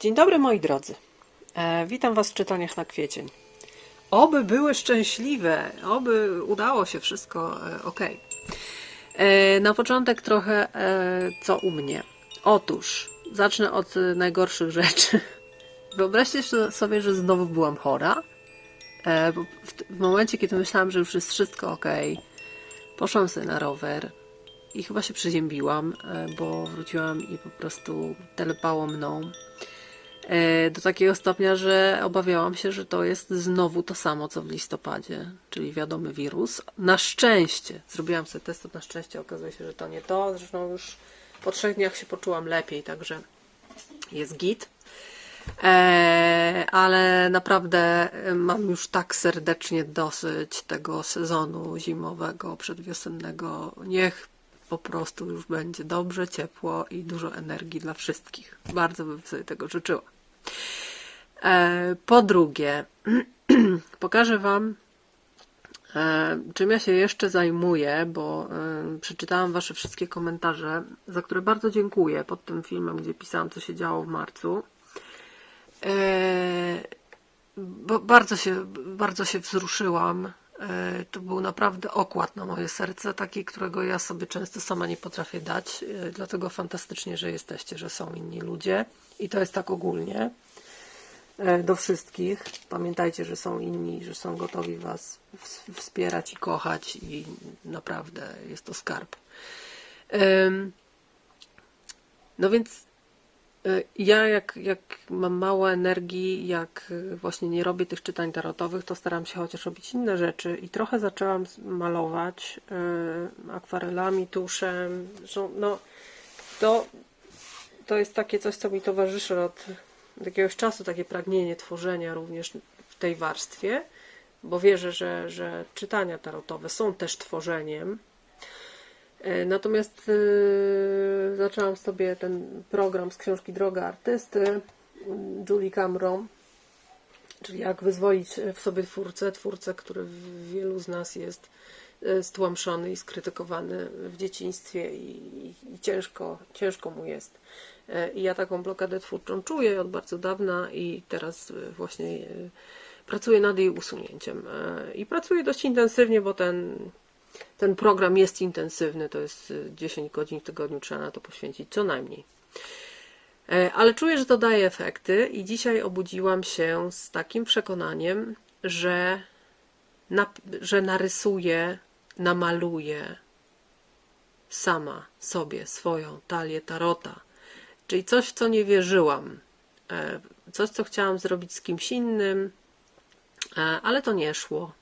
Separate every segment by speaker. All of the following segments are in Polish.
Speaker 1: Dzień dobry moi drodzy. E, witam Was w czytaniach na kwiecień. Oby były szczęśliwe, oby udało się wszystko e, ok. E, na początek trochę e, co u mnie. Otóż zacznę od e, najgorszych rzeczy. Wyobraźcie sobie, że znowu byłam chora. E, w, w momencie, kiedy myślałam, że już jest wszystko ok, poszłam sobie na rower i chyba się przeziębiłam, e, bo wróciłam i po prostu telepało mną. E, Do takiego stopnia, że obawiałam się, że to jest znowu to samo, co w listopadzie, czyli wiadomy wirus. Na szczęście, zrobiłam sobie test, na szczęście okazuje się, że to nie to. Zresztą już po trzech dniach się poczułam lepiej, także jest git. E, ale naprawdę e, mam już tak serdecznie dosyć tego sezonu zimowego, przedwiosennego. Niech po prostu już będzie dobrze, ciepło i dużo energii dla wszystkich. Bardzo bym sobie tego życzyła. E, po drugie, pokażę Wam, e, czym ja się jeszcze zajmuję, bo e, przeczytałam Wasze wszystkie komentarze, za które bardzo dziękuję pod tym filmem, gdzie pisałam, co się działo w marcu. Bo bardzo się, bardzo się wzruszyłam. E, To był naprawdę okład na moje serce, taki, którego ja sobie często sama nie potrafię dać. E, Dlatego fantastycznie, że jesteście, że są inni ludzie. I to jest tak ogólnie e, do wszystkich. Pamiętajcie, że są inni, że są gotowi Was wspierać i kochać, i naprawdę jest to skarb. No więc Ja jak, jak mam mało energii, jak y, właśnie nie robię tych czytań tarotowych, to staram się chociaż robić inne rzeczy i trochę zaczęłam malować y, akwarelami, tuszem. No, to, to jest takie coś, co mi towarzyszy od jakiegoś czasu, takie pragnienie tworzenia również w tej warstwie, bo wierzę, że, że czytania tarotowe są też tworzeniem. E, Natomiast y, zaczęłam sobie ten program z książki Droga Artysty Julie Cameron, czyli jak wyzwolić w sobie twórcę, twórcę, który w wielu z nas jest stłamszony i skrytykowany w dzieciństwie i, i, i ciężko, ciężko mu jest. E, I ja taką blokadę twórczą czuję od bardzo dawna i teraz właśnie pracuję nad jej usunięciem. E, I pracuję dość intensywnie, bo ten ten program jest intensywny, to jest y, 10 godzin w tygodniu, trzeba na to poświęcić co najmniej. E, Ale czuję, że to daje efekty i dzisiaj obudziłam się z takim przekonaniem, że, nap- że narysuję, namaluję sama sobie swoją talię tarota. Czyli coś, w co nie wierzyłam. E, Coś, co chciałam zrobić z kimś innym, e, ale to nie szło.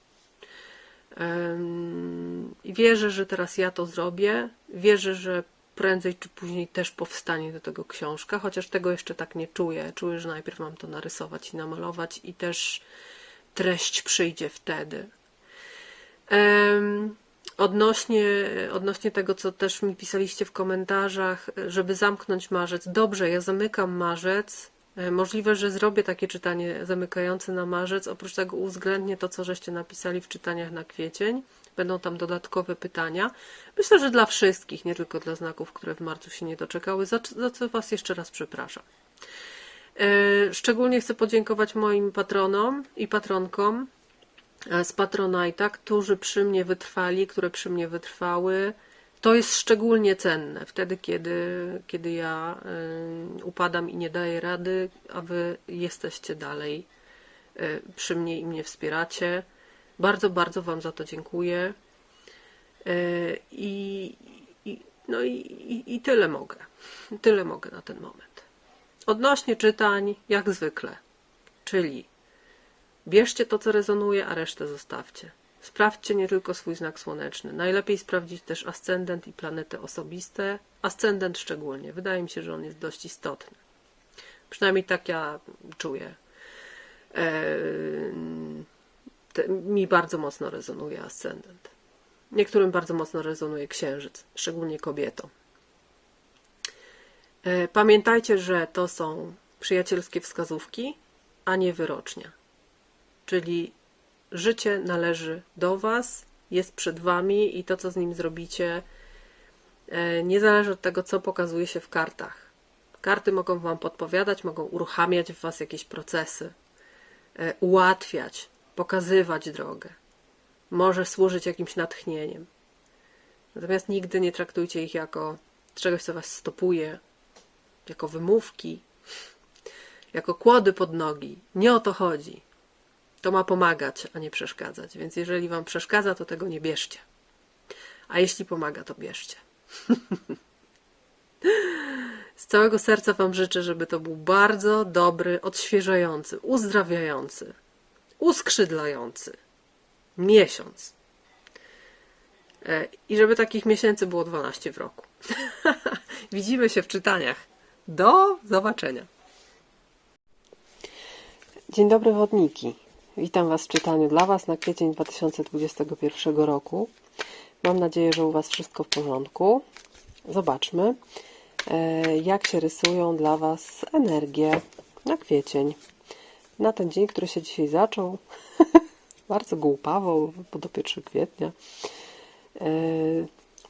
Speaker 1: Wierzę, że teraz ja to zrobię. Wierzę, że prędzej czy później też powstanie do tego książka, chociaż tego jeszcze tak nie czuję. Czuję, że najpierw mam to narysować i namalować, i też treść przyjdzie wtedy. Odnośnie, odnośnie tego, co też mi pisaliście w komentarzach, żeby zamknąć marzec. Dobrze, ja zamykam marzec. E, Możliwe, że zrobię takie czytanie zamykające na marzec. Oprócz tego uwzględnię to, co żeście napisali w czytaniach na kwiecień. Będą tam dodatkowe pytania. Myślę, że dla wszystkich, nie tylko dla znaków, które w marcu się nie doczekały, za, za co Was jeszcze raz przepraszam. E, Szczególnie chcę podziękować moim patronom i patronkom e, z Patronite'a, którzy przy mnie wytrwali, które przy mnie wytrwały. To jest szczególnie cenne wtedy, kiedy, kiedy ja y, upadam i nie daję rady, a wy jesteście dalej y, przy mnie i mnie wspieracie. Bardzo, bardzo Wam za to dziękuję. Y, I, i, no i, i, i tyle mogę. Tyle mogę na ten moment. Odnośnie czytań, jak zwykle, czyli Bierzcie to, co rezonuje, a resztę zostawcie. Sprawdźcie nie tylko swój znak słoneczny. Najlepiej sprawdzić też ascendent i planety osobiste. Ascendent szczególnie. Wydaje mi się, że on jest dość istotny. Przynajmniej tak ja czuję. Te, mi bardzo mocno rezonuje ascendent. Niektórym bardzo mocno rezonuje księżyc, szczególnie kobietom. E, Pamiętajcie, że to są przyjacielskie wskazówki, a nie wyrocznia. Czyli życie należy do Was, jest przed Wami i to, co z nim zrobicie, e, nie zależy od tego, co pokazuje się w kartach. Karty mogą Wam podpowiadać, mogą uruchamiać w Was jakieś procesy, e, ułatwiać, pokazywać drogę. Może służyć jakimś natchnieniem. Natomiast nigdy nie traktujcie ich jako czegoś, co Was stopuje, jako wymówki, jako kłody pod nogi. Nie o to chodzi. To ma pomagać, a nie przeszkadzać. Więc jeżeli Wam przeszkadza, to tego nie bierzcie. A jeśli pomaga, to bierzcie. Z całego serca Wam życzę, żeby to był bardzo dobry, odświeżający, uzdrawiający, uskrzydlający miesiąc. E, I żeby takich miesięcy było 12 w roku. Widzimy się w czytaniach. Do zobaczenia. Dzień dobry, wodniki. Witam Was w czytaniu dla Was na kwiecień 2021 roku. Mam nadzieję, że u Was wszystko w porządku. Zobaczmy, e, jak się rysują dla Was energie na kwiecień. Na ten dzień, który się dzisiaj zaczął, bardzo głupawo, bo do 1 kwietnia. E,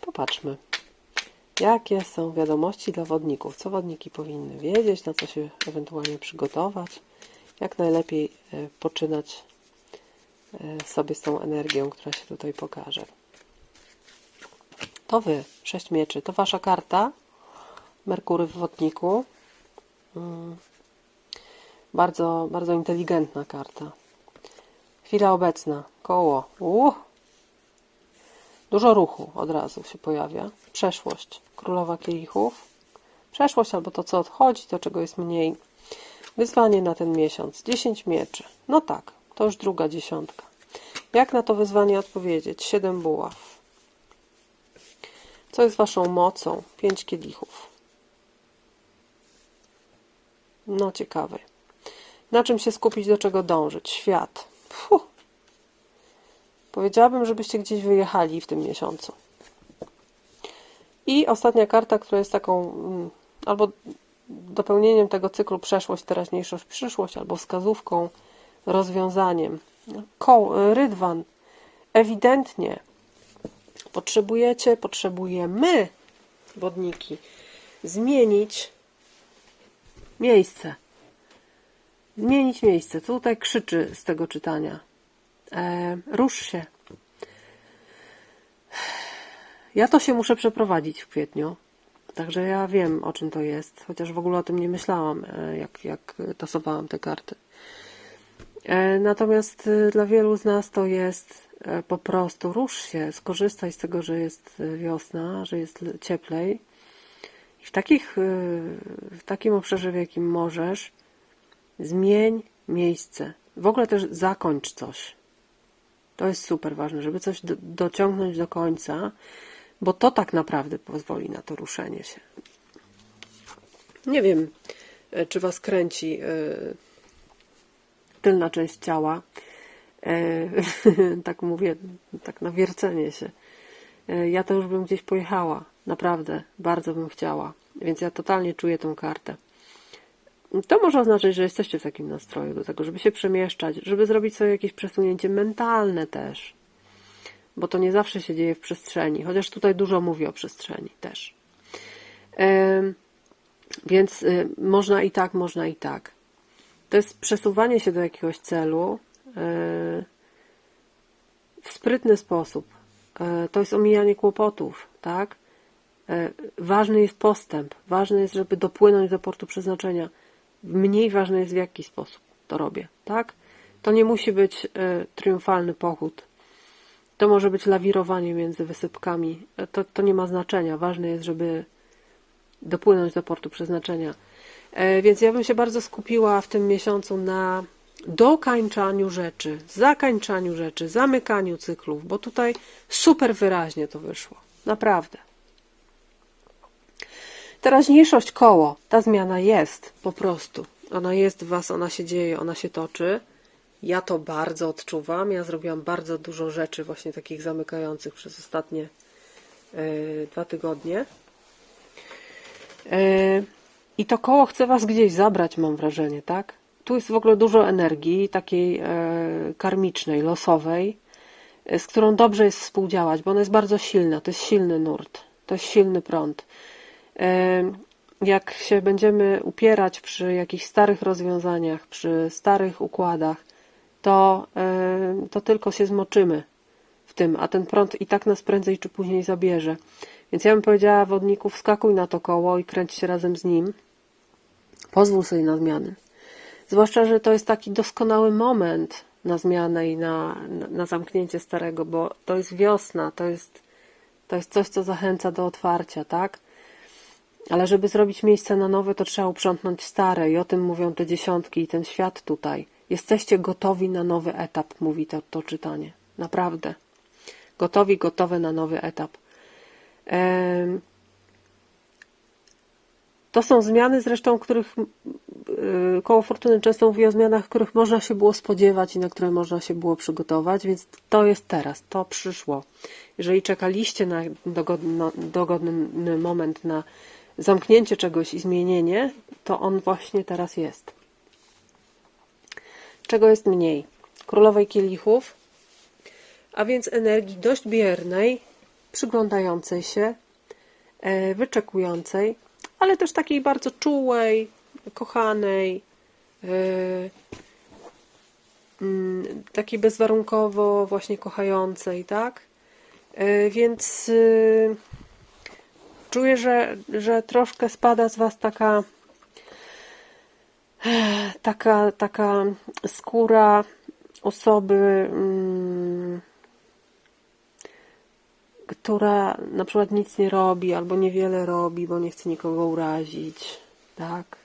Speaker 1: Popatrzmy, jakie są wiadomości dla wodników, co wodniki powinny wiedzieć, na co się ewentualnie przygotować, jak najlepiej e, poczynać e, sobie z tą energią, która się tutaj pokaże. To wy, sześć mieczy, to wasza karta. Merkury w wodniku. Mm. Bardzo, bardzo inteligentna karta. Chwila obecna, koło. Uh. Dużo ruchu od razu się pojawia. Przeszłość, królowa kielichów. Przeszłość albo to, co odchodzi, to czego jest mniej. Wyzwanie na ten miesiąc. 10 mieczy. No tak, to już druga dziesiątka. Jak na to wyzwanie odpowiedzieć? 7 buław. Co jest waszą mocą? 5 kielichów. No ciekawe. Na czym się skupić, do czego dążyć? Świat. Fuh. Powiedziałabym, żebyście gdzieś wyjechali w tym miesiącu. I ostatnia karta, która jest taką mm, albo dopełnieniem tego cyklu przeszłość, teraźniejszość, przyszłość, albo wskazówką, rozwiązaniem. Koł, rydwan. Ewidentnie potrzebujecie, potrzebujemy, wodniki, zmienić miejsce. Zmienić miejsce. Tutaj krzyczy z tego czytania. E, rusz się. Ja to się muszę przeprowadzić w kwietniu. Także ja wiem, o czym to jest, chociaż w ogóle o tym nie myślałam, e, jak, jak tasowałam te karty. E, Natomiast e, dla wielu z nas to jest po prostu rusz się, skorzystaj z tego, że jest wiosna, że jest cieplej. I w, takich, w takim obszarze, w jakim możesz, zmień miejsce. W ogóle też zakończ coś. To jest super ważne, żeby coś do, dociągnąć do końca, bo to tak naprawdę pozwoli na to ruszenie się. Nie wiem, e, czy Was kręci e, tylna część ciała. E, tak mówię, tak na wiercenie się. Ja to już bym gdzieś pojechała. Naprawdę, bardzo bym chciała. Więc ja totalnie czuję tą kartę. To może oznaczać, że jesteście w takim nastroju do tego, żeby się przemieszczać, żeby zrobić sobie jakieś przesunięcie mentalne też. Bo to nie zawsze się dzieje w przestrzeni, chociaż tutaj dużo mówi o przestrzeni też. Więc y, można i tak, można i tak. To jest przesuwanie się do jakiegoś celu y, w sprytny sposób. Y, To jest omijanie kłopotów, tak? Y, Ważny jest postęp. Ważne jest, żeby dopłynąć do portu przeznaczenia. Mniej ważne jest, w jaki sposób to robię, tak? To nie musi być triumfalny pochód. To może być lawirowanie między wysypkami. To, to nie ma znaczenia. Ważne jest, żeby dopłynąć do portu przeznaczenia. E, Więc ja bym się bardzo skupiła w tym miesiącu na dokańczaniu rzeczy, zakańczaniu rzeczy, zamykaniu cyklów, bo tutaj super wyraźnie to wyszło. Naprawdę. Teraźniejszość koło, ta zmiana jest po prostu. Ona jest w Was, ona się dzieje, ona się toczy. Ja to bardzo odczuwam. Ja zrobiłam bardzo dużo rzeczy właśnie takich zamykających przez ostatnie e, dwa tygodnie. E, I to koło chce Was gdzieś zabrać, mam wrażenie, tak? Tu jest w ogóle dużo energii, takiej e, karmicznej, losowej, e, z którą dobrze jest współdziałać, bo ona jest bardzo silna. To jest silny nurt, to jest silny prąd. E, jak się będziemy upierać przy jakichś starych rozwiązaniach, przy starych układach, to, yy, to tylko się zmoczymy w tym, a ten prąd i tak nas prędzej czy później zabierze. Więc ja bym powiedziała wodniku, wskakuj na to koło i kręć się razem z nim. Pozwól sobie na zmiany. Zwłaszcza, że to jest taki doskonały moment na zmianę i na, na zamknięcie starego, bo to jest wiosna, to jest, to jest coś, co zachęca do otwarcia, tak? Ale żeby zrobić miejsce na nowe, to trzeba uprzątnąć stare i o tym mówią te dziesiątki i ten świat tutaj. Jesteście gotowi na nowy etap, mówi to, to czytanie. Naprawdę. Gotowi, gotowe na nowy etap. To są zmiany zresztą, których y, koło fortuny często mówi o zmianach, których można się było spodziewać i na które można się było przygotować, więc to jest teraz, to przyszło. Jeżeli czekaliście na dogodno, dogodny moment na zamknięcie czegoś i zmienienie, to on właśnie teraz jest. Czego jest mniej? Królowej kielichów, a więc energii dość biernej, przyglądającej się, e, wyczekującej, ale też takiej bardzo czułej, kochanej, e, mm, takiej bezwarunkowo właśnie kochającej, tak? E, Więc y, czuję, że, że troszkę spada z Was taka taka, taka skóra osoby, mm, która na przykład nic nie robi albo niewiele robi, bo nie chce nikogo urazić, tak?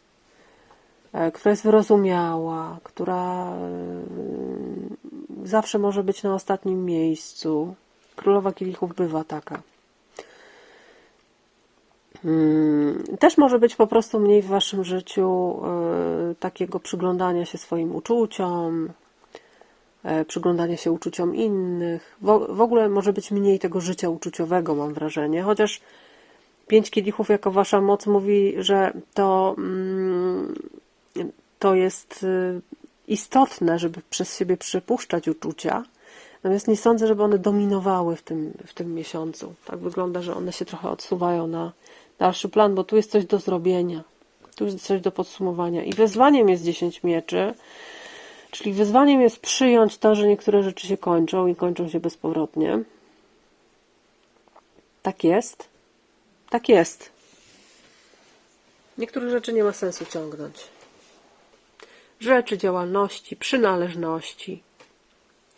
Speaker 1: E, Która jest wyrozumiała, która mm, zawsze może być na ostatnim miejscu. Królowa kielichów bywa taka. Mm, Też może być po prostu mniej w waszym życiu e, takiego przyglądania się swoim uczuciom, e, przyglądania się uczuciom innych. W, ogóle może być mniej tego życia uczuciowego, mam wrażenie. Chociaż pięć kielichów jako wasza moc mówi, że to, mm, to jest y, istotne, żeby przez siebie przypuszczać uczucia. Natomiast nie sądzę, żeby one dominowały w tym, w tym miesiącu. Tak wygląda, że one się trochę odsuwają na dalszy plan, bo tu jest coś do zrobienia. Tu jest coś do podsumowania. I wyzwaniem jest 10 mieczy, czyli wyzwaniem jest przyjąć to, że niektóre rzeczy się kończą i kończą się bezpowrotnie. Tak jest. Tak jest. Niektórych rzeczy nie ma sensu ciągnąć. Rzeczy, działalności, przynależności,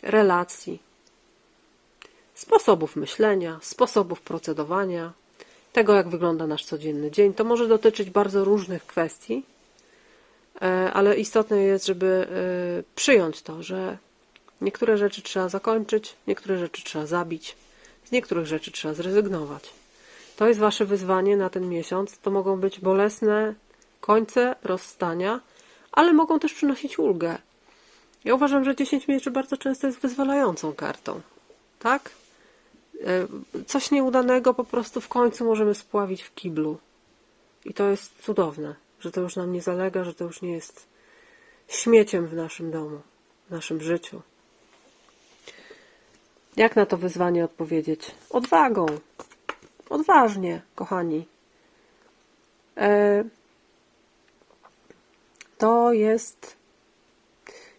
Speaker 1: relacji, sposobów myślenia, sposobów procedowania, tego, jak wygląda nasz codzienny dzień. To może dotyczyć bardzo różnych kwestii, e, ale istotne jest, żeby e, przyjąć to, że niektóre rzeczy trzeba zakończyć, niektóre rzeczy trzeba zabić, z niektórych rzeczy trzeba zrezygnować. To jest Wasze wyzwanie na ten miesiąc. To mogą być bolesne końce rozstania, ale mogą też przynosić ulgę. Ja uważam, że 10 mieczy bardzo często jest wyzwalającą kartą. Tak? E, Coś nieudanego po prostu w końcu możemy spławić w kiblu. I to jest cudowne, że to już nam nie zalega, że to już nie jest śmieciem w naszym domu, w naszym życiu. Jak na to wyzwanie odpowiedzieć? Odwagą. Odważnie, kochani. E, To jest.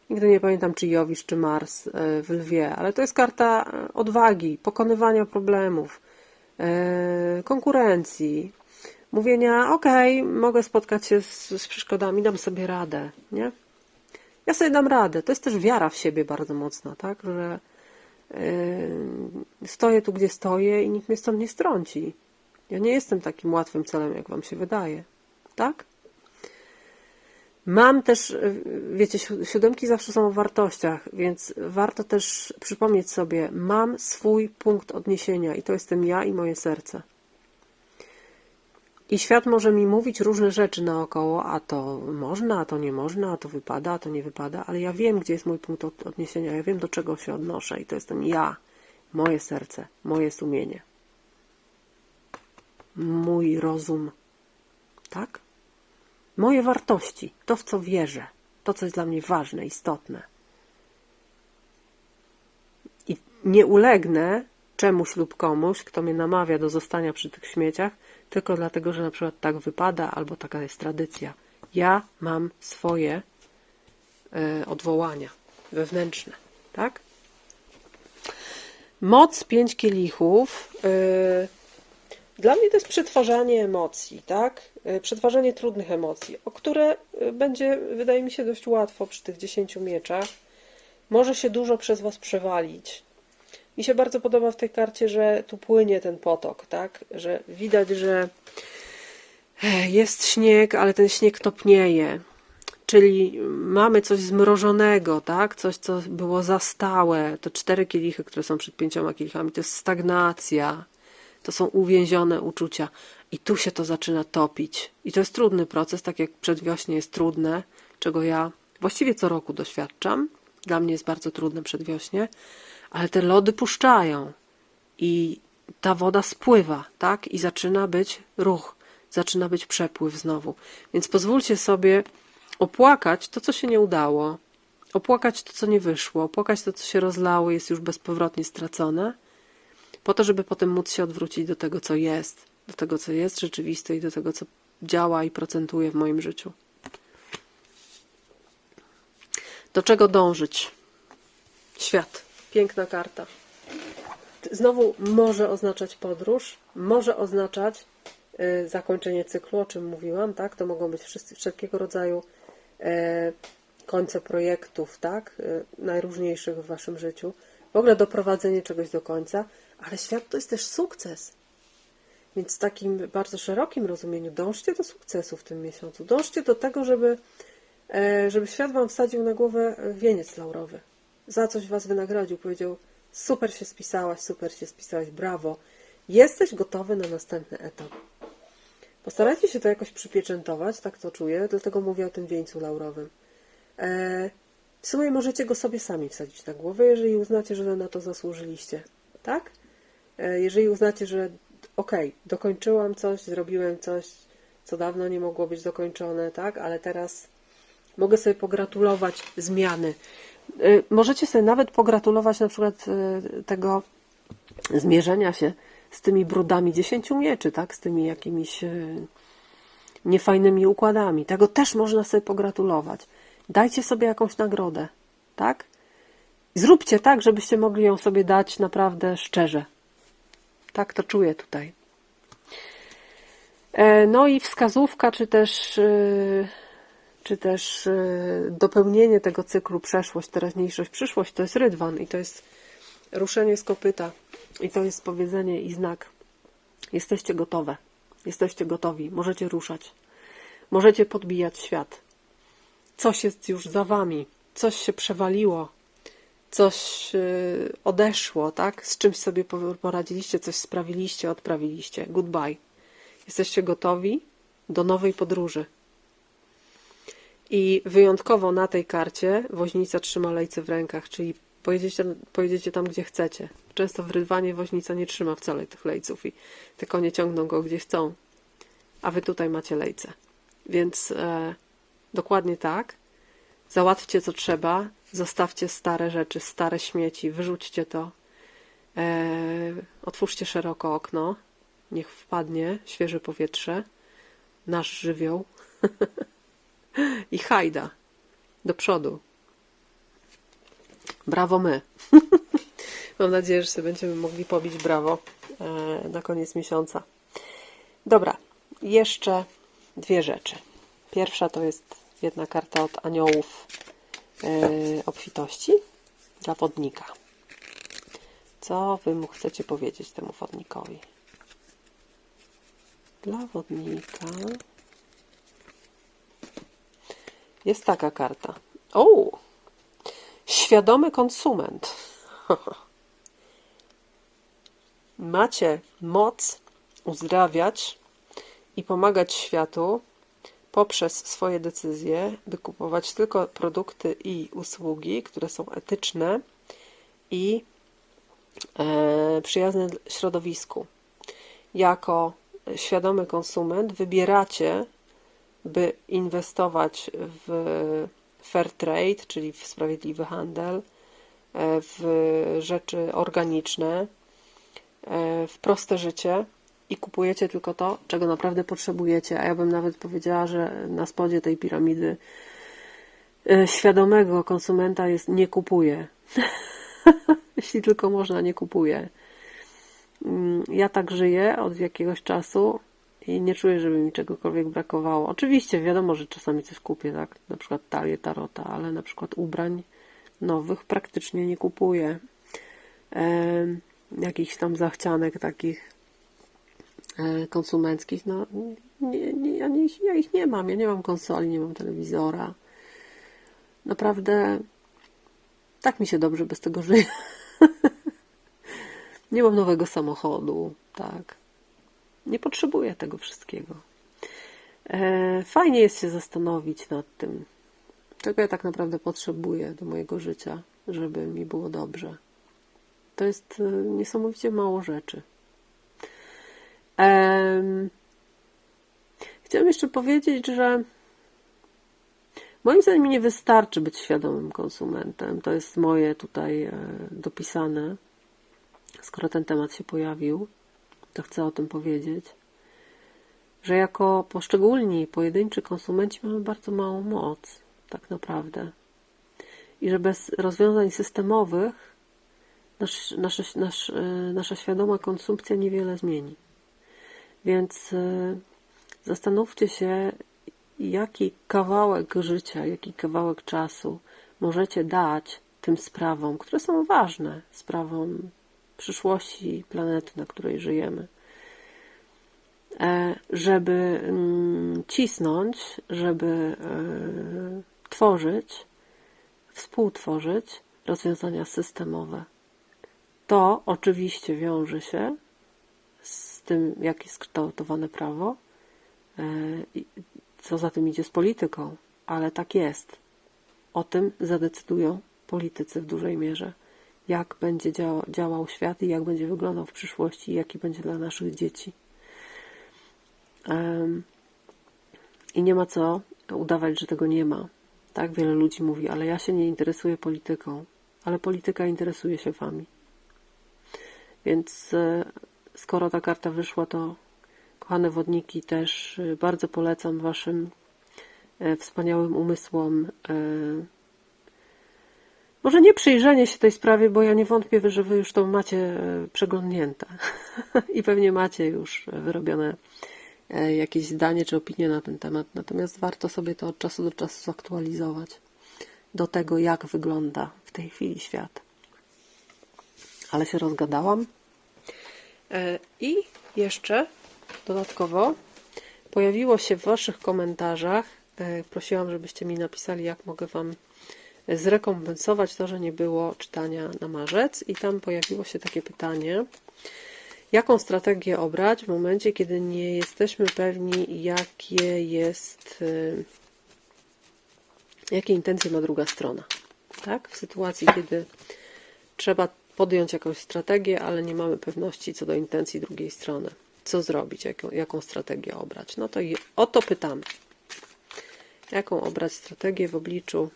Speaker 1: Nigdy nie pamiętam, czy Jowisz, czy Mars e, w lwie, ale to jest karta e, odwagi, pokonywania problemów, e, konkurencji, mówienia: OK, mogę spotkać się z, z przeszkodami, dam sobie radę, nie? Ja sobie dam radę. To jest też wiara w siebie bardzo mocna, tak? Że yy, stoję tu, gdzie stoję i nikt mnie stąd nie strąci. Ja nie jestem takim łatwym celem, jak wam się wydaje. Tak? Mam też, yy, wiecie, si- siódemki zawsze są o wartościach, więc warto też przypomnieć sobie, mam swój punkt odniesienia i to jestem ja i moje serce. I świat może mi mówić różne rzeczy naokoło, a to można, a to nie można, a to wypada, a to nie wypada, ale ja wiem, gdzie jest mój punkt od- odniesienia, ja wiem, do czego się odnoszę i to jestem ja, moje serce, moje sumienie, mój rozum, tak? Moje wartości, to w co wierzę, to co jest dla mnie ważne, istotne. I nie ulegnę czemuś lub komuś, kto mnie namawia do zostania przy tych śmieciach, tylko dlatego, że na przykład tak wypada albo taka jest tradycja. Ja mam swoje e, odwołania wewnętrzne, tak? Moc pięć kielichów. e, dla mnie to jest przetwarzanie emocji, tak? E, Przetwarzanie trudnych emocji, o które e, będzie, wydaje mi się, dość łatwo przy tych dziesięciu mieczach. Może się dużo przez Was przewalić. Mi się bardzo podoba w tej karcie, że tu płynie ten potok, tak? Że widać, że e, jest śnieg, ale ten śnieg topnieje. Czyli mamy coś zmrożonego, tak? Coś, co było za stałe. To cztery kielichy, które są przed pięcioma kielichami, to jest stagnacja. To są uwięzione uczucia. I tu się to zaczyna topić. I to jest trudny proces, tak jak przedwiośnie jest trudne, czego ja właściwie co roku doświadczam. Dla mnie jest bardzo trudne przedwiośnie, ale te lody puszczają i ta woda spływa, tak? I zaczyna być ruch, zaczyna być przepływ znowu. Więc pozwólcie sobie opłakać to, co się nie udało, opłakać to, co nie wyszło, opłakać to, co się rozlało, jest już bezpowrotnie stracone, po to, żeby potem móc się odwrócić do tego, co jest, do tego, co jest rzeczywiste i do tego, co działa i procentuje w moim życiu. Do czego dążyć? Świat. Piękna karta. Znowu może oznaczać podróż, może oznaczać y, zakończenie cyklu, o czym mówiłam, tak? To mogą być wszyscy, wszelkiego rodzaju e, końce projektów, tak? Y, najróżniejszych w waszym życiu. W ogóle doprowadzenie czegoś do końca, ale świat to jest też sukces. Więc w takim bardzo szerokim rozumieniu dążcie do sukcesu w tym miesiącu. Dążcie do tego, żeby, e, żeby świat wam wsadził na głowę wieniec laurowy. Za coś was wynagrodził. Powiedział, super się spisałaś, super się spisałaś, brawo. Jesteś gotowy na następny etap. Postarajcie się to jakoś przypieczętować, tak to czuję, dlatego mówię o tym wieńcu laurowym. E, w sumie możecie go sobie sami wsadzić na głowę, jeżeli uznacie, że na to zasłużyliście. Tak? E, jeżeli uznacie, że okej, dokończyłam coś, zrobiłem coś, co dawno nie mogło być dokończone, tak? Ale teraz mogę sobie pogratulować zmiany. Y, Możecie sobie nawet pogratulować na przykład y, tego zmierzenia się z tymi brudami dziesięciu mieczy, tak? Z tymi jakimiś niefajnymi układami. Tego też można sobie pogratulować. Dajcie sobie jakąś nagrodę, tak? Zróbcie tak, żebyście mogli ją sobie dać naprawdę szczerze. Tak to czuję tutaj. E, No i wskazówka, czy też, y, czy też y, dopełnienie tego cyklu przeszłość, teraźniejszość, przyszłość, to jest rydwan i to jest ruszenie z kopyta i to jest powiedzenie i znak. Jesteście gotowe. Jesteście gotowi. Możecie ruszać. Możecie podbijać świat. Coś jest już za wami. Coś się przewaliło. Coś y, odeszło, tak? Z czymś sobie po- poradziliście, coś sprawiliście, odprawiliście. Goodbye. Jesteście gotowi do nowej podróży. I wyjątkowo na tej karcie woźnica trzyma lejce w rękach, czyli pojedziecie, pojedziecie tam, gdzie chcecie. Często w rydwanie woźnica nie trzyma wcale tych lejców i te konie ciągną go gdzie chcą. A wy tutaj macie lejce. Więc e, dokładnie tak. Załatwcie co trzeba, zostawcie stare rzeczy, stare śmieci, wyrzućcie to. E, otwórzcie szeroko okno, niech wpadnie świeże powietrze, nasz żywioł i hajda do przodu. Brawo my. Mam nadzieję, że sobie będziemy mogli pobić brawo e, na koniec miesiąca. Dobra, jeszcze dwie rzeczy. Pierwsza to jest jedna karta od aniołów e, obfitości dla wodnika. Co wy mu chcecie powiedzieć temu wodnikowi? Dla wodnika jest taka karta. O! Świadomy konsument. Macie moc uzdrawiać i pomagać światu poprzez swoje decyzje, by kupować tylko produkty i usługi, które są etyczne i e, przyjazne środowisku. Jako świadomy konsument wybieracie, by inwestować w fair trade, czyli w sprawiedliwy handel, e, w rzeczy organiczne, e, w proste życie i kupujecie tylko to, czego naprawdę potrzebujecie. A ja bym nawet powiedziała, że na spodzie tej piramidy e, świadomego konsumenta jest nie kupuje. Jeśli tylko można, nie kupuje. Mm, Ja tak żyję od jakiegoś czasu i nie czuję, żeby mi czegokolwiek brakowało. Oczywiście wiadomo, że czasami coś kupię, tak? Na przykład talię tarota, ale na przykład ubrań nowych praktycznie nie kupuję. Em, jakichś tam zachcianek takich e, konsumenckich, no nie, nie, ja, nie, ja ich nie mam. Ja nie mam konsoli, nie mam telewizora. Naprawdę tak mi się dobrze bez tego żyje. nie mam nowego samochodu, tak. Nie potrzebuję tego wszystkiego. E, Fajnie jest się zastanowić nad tym, czego ja tak naprawdę potrzebuję do mojego życia, żeby mi było dobrze. To jest e, niesamowicie mało rzeczy. Em, Chciałam jeszcze powiedzieć, że moim zdaniem nie wystarczy być świadomym konsumentem. To jest moje tutaj e, dopisane. Skoro ten temat się pojawił, to chcę o tym powiedzieć, że jako poszczególni, pojedynczy konsumenci mamy bardzo małą moc, tak naprawdę. I że bez rozwiązań systemowych nasz, nasz, e, nasza świadoma konsumpcja niewiele zmieni. Więc e, zastanówcie się, jaki kawałek życia, jaki kawałek czasu możecie dać tym sprawom, które są ważne, sprawom przyszłości planety, na której żyjemy. E, Żeby mm, cisnąć, żeby e, tworzyć, współtworzyć rozwiązania systemowe. To oczywiście wiąże się tym, jak jest kształtowane prawo, e, co za tym idzie z polityką, ale tak jest. O tym zadecydują politycy w dużej mierze. Jak będzie działa, działał świat i jak będzie wyglądał w przyszłości jaki będzie dla naszych dzieci. I nie ma co udawać, że tego nie ma. Tak wiele ludzi mówi, ale ja się nie interesuję polityką, ale polityka interesuje się wami. Więc e, skoro ta karta wyszła, to kochane wodniki też e, bardzo polecam waszym e, wspaniałym umysłom e, może nie przyjrzenie się tej sprawie, bo ja nie wątpię, że wy już to macie e, przeglądnięte i pewnie macie już wyrobione jakieś zdanie czy opinię na ten temat. Natomiast warto sobie to od czasu do czasu zaktualizować do tego, jak wygląda w tej chwili świat. Ale się rozgadałam. E, I jeszcze dodatkowo pojawiło się w Waszych komentarzach, e, prosiłam, żebyście mi napisali, jak mogę Wam zrekompensować to, że nie było czytania na marzec i tam pojawiło się takie pytanie, jaką strategię obrać w momencie, kiedy nie jesteśmy pewni, jakie jest, y, jakie intencje ma druga strona. Tak? W sytuacji, kiedy trzeba podjąć jakąś strategię, ale nie mamy pewności co do intencji drugiej strony. Co zrobić, jaką, jaką strategię obrać? No to o to pytamy. Jaką obrać strategię w obliczu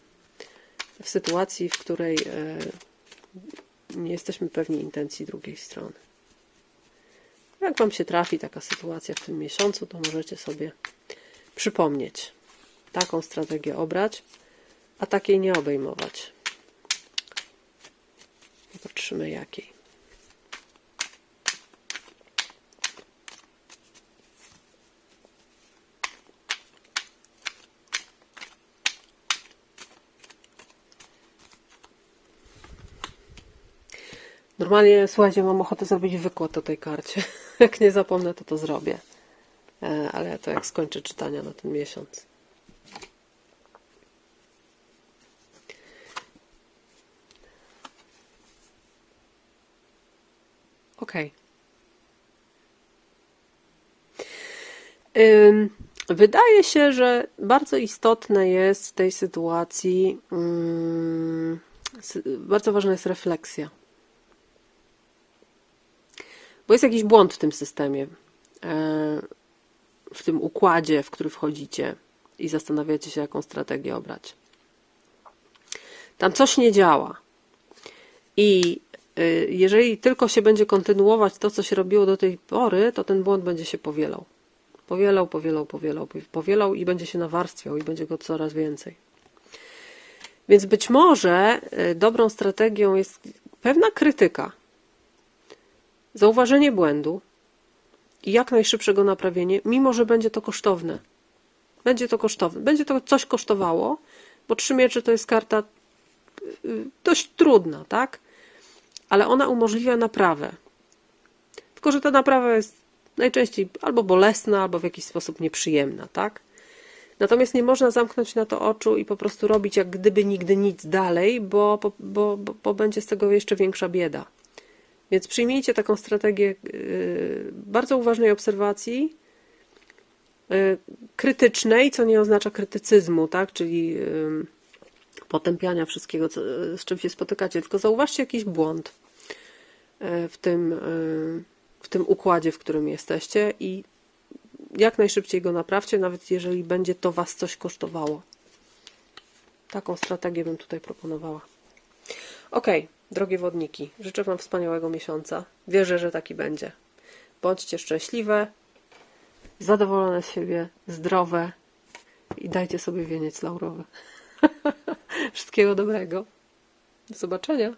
Speaker 1: w sytuacji, w której e, nie jesteśmy pewni intencji drugiej strony. Jak Wam się trafi taka sytuacja w tym miesiącu, to możecie sobie przypomnieć, taką strategię obrać, a takiej nie obejmować. Patrzymy jakiej. Normalnie, słuchajcie, mam ochotę zrobić wykład o tej karcie. Jak nie zapomnę, to to zrobię. E, Ale to jak skończę czytania na ten miesiąc. Ok. Wydaje się, że bardzo istotne jest w tej sytuacji, sy- bardzo ważna jest refleksja. Bo jest jakiś błąd w tym systemie, e, w tym układzie, w który wchodzicie i zastanawiacie się, jaką strategię obrać. Tam coś nie działa. I Jeżeli tylko się będzie kontynuować to, co się robiło do tej pory, to ten błąd będzie się powielał. Powielał, powielał, powielał, powielał i będzie się nawarstwiał i będzie go coraz więcej. Więc być może y, dobrą strategią jest pewna krytyka, zauważenie błędu i jak najszybszego naprawienie, mimo że będzie to kosztowne. Będzie to kosztowne. Będzie to coś kosztowało, bo trzy miecze to jest karta y, dość trudna, tak? Ale ona umożliwia naprawę. Tylko, że ta naprawa jest najczęściej albo bolesna, albo w jakiś sposób nieprzyjemna, tak? Natomiast nie można zamknąć na to oczu i po prostu robić jak gdyby nigdy nic dalej, bo, bo, bo, bo, będzie z tego jeszcze większa bieda. Więc przyjmijcie taką strategię yy, bardzo uważnej obserwacji, yy, krytycznej, co nie oznacza krytycyzmu, tak? czyli yy, potępiania wszystkiego, co, z czym się spotykacie, tylko zauważcie jakiś błąd yy, w tym, yy, w tym układzie, w którym jesteście i jak najszybciej go naprawcie, nawet jeżeli będzie to Was coś kosztowało. Taką strategię bym tutaj proponowała. Ok, drogie wodniki, życzę Wam wspaniałego miesiąca. Wierzę, że taki będzie. Bądźcie szczęśliwe, zadowolone z siebie, zdrowe i dajcie sobie wieniec laurowy. Wszystkiego dobrego. Do zobaczenia.